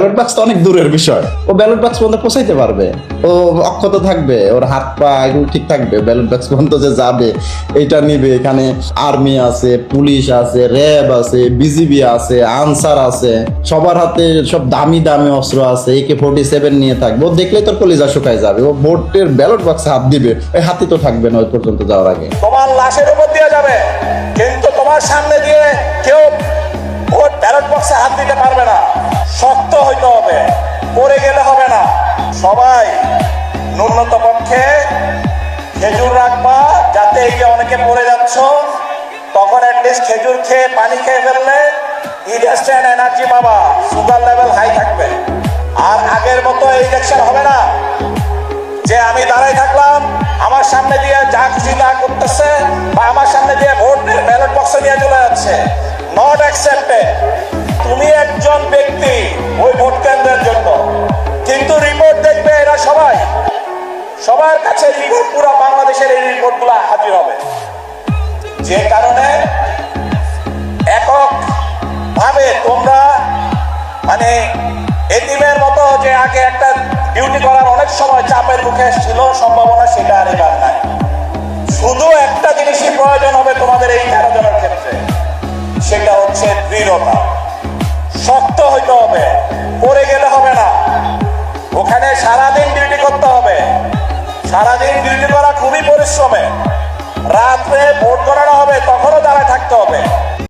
Ballot বাক্স তো অনেক দূরের বিষয়। ও ব্যালট বাক্স পর্যন্ত পৌঁছাইতে পারবে। ও অক্ষত থাকবে, ওর হাত পা এগুলো ঠিক থাকবে। ব্যালট বাক্স পর্যন্ত যে যাবে, এটা নিবে। এখানে আর্মি আছে পুলিশ আছে র্যাব আছে বিজিবি আছে, আনসার আছে। সবার হাতে সব দামি দামি অস্ত্র আছে একে ফোর্টি সেভেন নিয়ে থাকবে। ও দেখলেই তোর কলিজা শুকায় যাবে। ও ভোটের ব্যালট বাক্সে হাত দিবে। ওই হাতি তো থাকবে না ওই পর্যন্ত যাওয়ার আগে। তোমার লাশের উপর দিয়ে যাবে। কিন্তু তোমার সামনে দিতে পারবে না। শক্ত হইতে হবে, পড়ে গেলে হবে না। সবাই ন্যূনত পক্ষে খেজুর রাখবা, যাতে এই যে অনেকে পড়ে যাচ্ছ, তখন অ্যাটলিস্ট খেজুর খেয়ে পানি খেয়ে ফেললে ইনস্ট্যান্ট এনার্জি পাবা সুগার লেভেল হাই থাকবে। আর আগের মতো এই ইলেকশন হবে না, যে আমি দাঁড়াই থাকলাম, আমার সামনে দিয়ে যা খুশি তা করতেছে, বা আমার সামনে দিয়ে ভোট ব্যালট বক্সে নিয়ে চলে যাচ্ছে। নট অ্যাকসেপ্টেড একজন ব্যক্তি ওই ভোট কেন্দ্রের জন্য। কিন্তু রিপোর্ট দেখবে এরা সবাই। সবার কাছে রিপোর্ট পুরো বাংলাদেশের এই রিপোর্টগুলো হাজির হবে। যে কারণে একক ভাবে তোমরা মানে এতিমের মতো যে আগে একটা ডিউটি করার অনেক সময় চাপের মুখে ছিল, সম্ভাবনা সেটা আর এবার নাই। শুধু একটা জিনিসই প্রয়োজন হবে তোমাদের এই তেরো জনের ক্ষেত্রে। সেটা হচ্ছে দৃঢ়তা। শক্ত হইতে হবে, পড়ে গেলে হবে না। ওখানে সারাদিন ডিউটি করতে হবে। সারাদিন ডিউটি করা খুবই পরিশ্রমে। রাত্রে ভোট করানো হবে, তখনও তারা থাকতে হবে।